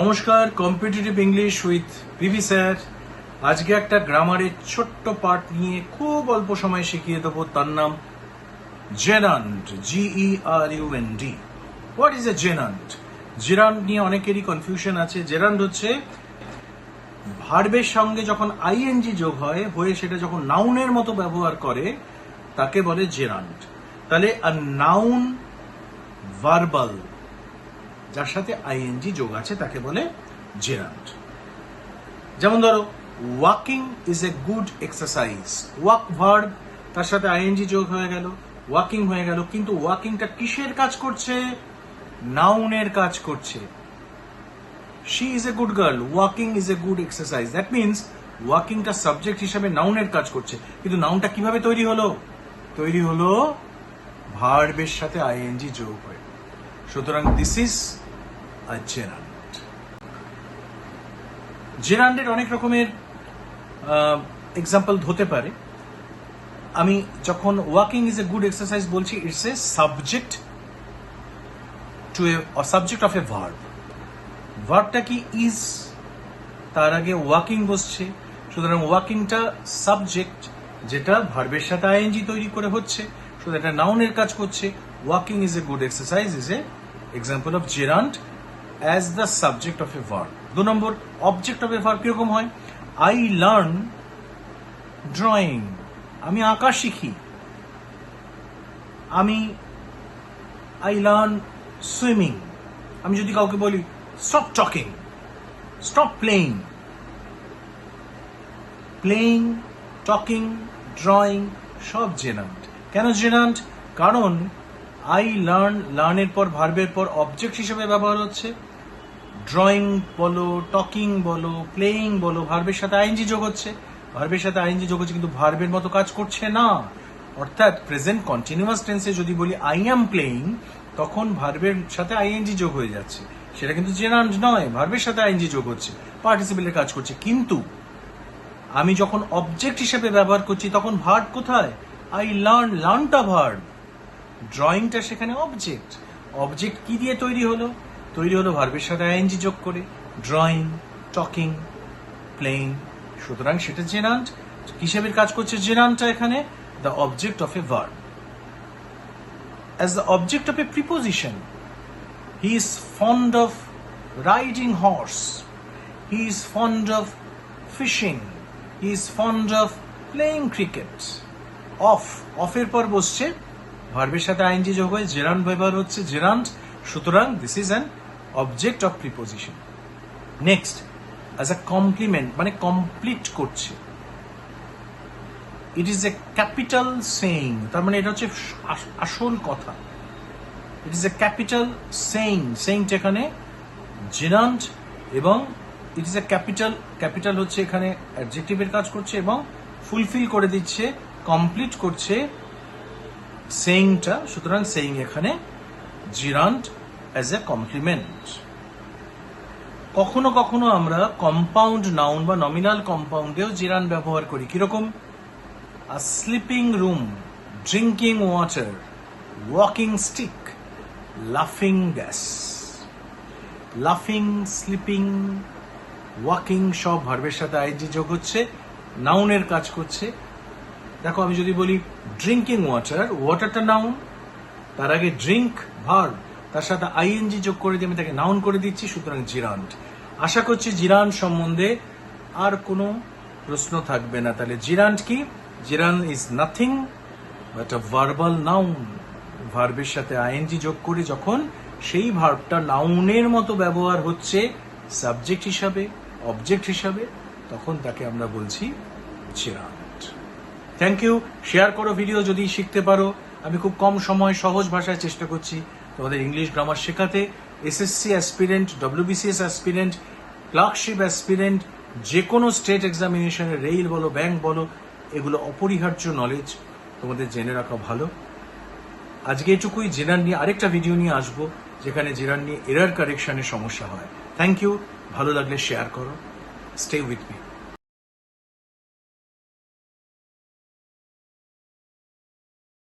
নমস্কার competitive English with PV sir আজকে একটা গ্রামারের ছোট্ট পার্ট নিয়ে খুব অল্প সময় শিখিয়ে দেবো। তার নাম gerund G E R U N D what is a gerund gerund নিয়ে অনেকেরই কনফিউশন আছে। জেরান্ট হচ্ছে ভার্বের সঙ্গে যখন আইএনজি যোগ হয়, হয়ে সেটা যখন নাউনের মতো ব্যবহার করে, তাকে বলে জেরান্ট তাহলে নাউন ভার্বাল যার সাথে আইএনজি যোগ আছে, তাকে বলে জেরান্ট যেমন ধরো walking is a good exercise walk verb তার সাথে আইএনজি যোগ হয়ে গেল। ওয়াকিং হয়ে গেল, কিন্তু ওয়াকিংটা কিসের কাজ করছে? নাউনের কাজ করছে। She is a good girl walking is a good exercise that means ওয়াকিংটা subject হিসাবে নাউনের কাজ করছে। কিন্তু নাউনটা কীভাবে তৈরি হলো? তৈরি হলো ভার্বের সাথে আইএনজি যোগ হয়ে সুতরাং দিস ইজ আ জেরান্ট জেরান্ডের অনেক রকমের এক্সাম্পল হতে পারে। আমি যখন walking is a good exercise বলছি it's a subject to a subject of a verb ভার্বটা কি ইজ তার আগে ওয়াকিং বসছে। সুতরাং ওয়াকিংটা সাবজেক্ট যেটা ভার্বের সাথে আইএনজি তৈরি করে হচ্ছে। সুতরাং এটা নাউনের কাজ করছে। Walking is a good exercise is a example of gerund as the subject of a verb দু নম্বর অবজেক্ট অফ এ ভার্ব কীরকম হয়? আই লার্ন ড্রয়িং আমি আঁকা শিখি। আমি আই লার্ন সুইমিং আমি যদি কাউকে বলি stop talking stop playing playing talking drawing সব জেনান্ট কেন জেনান্ট কারণ আই লার্ন লার্নের পর ভার্বের পর অবজেক্ট হিসেবে ব্যবহার হচ্ছে। ড্রয়িং বলো টকিং বলো প্লেয়িং বলো ভার্বের সাথে আইনজি যোগ হচ্ছে। ভার্বের সাথে আইনজি যোগ হচ্ছে কিন্তু ভার্বের মতো কাজ করছে না। অর্থাৎ প্রেজেন্ট কন্টিনিউয়াস টেন্সে যদি বলি আই অ্যাম প্লেয়িং তখন ভার্বের সাথে আইএনজি যোগ হয়ে যাচ্ছে। সেটা কিন্তু জেনান্ট নয় ভার্বের সাথে আইএনজি যোগ হচ্ছে। পার্টিসিপেলের কাজ করছে। কিন্তু আমি যখন অবজেক্ট হিসেবে ব্যবহার করছি, তখন ভার্ব কোথায়? আই লার্ন লার্নটা ভার্ব ড্রয়িংটা সেখানে অবজেক্ট অবজেক্ট কি দিয়ে তৈরি হলো? তৈরি হলো ভার্বের সাথে আইএনজি যোগ করে। ড্রয়িং টকিং প্লেইং সুতরাং সেটা জেনান্ট কিসের কাজ করছে জেনান্টটা এখানে? The object of a verb as the object of a preposition He is fond of riding horse. He is fond of fishing. He is fond of playing cricket. Of অফের পর বসছে ভার্বের সাথে আইনজি যোগ হয়ে জেরান্ট ব্যবহার হচ্ছে gerund সুতরাং this is an object of preposition next as a complement মানে কমপ্লিট করছে। It is a capital saying তার মানে এটা হচ্ছে আসল কথা। It is a capital saying saying এখানে জেনান্ট এবং it is a capital capital হচ্ছে এখানে অ্যাডজেক্টিভের কাজ করছে এবং ফুলফিল করে দিচ্ছে কমপ্লিট করছে সেইংটা সুতরাং সেইং এখানে জিরান্ট অ্যাজ এ কমপ্লিমেন্ট কখনো কখনো আমরা কম্পাউন্ড নাউন বা নমিনাল কম্পাউন্ডেও জিরান ব্যবহার করি। কীরকম? A sleeping room, drinking water, walking stick, laughing gas. লাফিং স্লিপিং ওয়াকিং সব ভার্বের সাথে আইজি যোগ হচ্ছে নাউনের কাজ করছে দেখো, আমি যদি বলি ড্রিঙ্কিং ওয়াটার ওয়াটারটা নাউন তার আগে ড্রিঙ্ক ভার্ব তার সাথে আইএনজি যোগ করে দিয়ে আমি তাকে নাউন করে দিচ্ছি, সুতরাং জিরান্ট আশা করছি জিরান সম্বন্ধে আর কোনো প্রশ্ন থাকবে না। তাহলে জিরান্ট কি? Gerund is nothing but a verbal noun ভার্বের সাথে আইএনজি যোগ করে যখন সেই ভার্বটা নাউনের মতো ব্যবহার হচ্ছে সাবজেক্ট হিসাবে অবজেক্ট হিসাবে, তখন তাকে আমরা বলছি জিরান্ট থ্যাংক ইউ শেয়ার করো ভিডিও যদি শিখতে পারো। আমি খুব কম সময়, সহজ ভাষায় চেষ্টা করছি তোমাদের ইংলিশ গ্রামার শেখাতে। SSC aspirant WBCS aspirant clerkship aspirant যে কোনো স্টেট এক্সামিনেশনে রেল বলো ব্যাংক বলো, এগুলো অপরিহার্য নলেজ তোমাদের জেনে রাখা ভালো। আজকে এটুকুই। জেনার নিয়ে আরেকটা ভিডিও নিয়ে আসব, যেখানে জেনার নিয়ে এরার কারেকশনের সমস্যা হয়। থ্যাংক ইউ ভালো লাগলে শেয়ার করো। Stay with me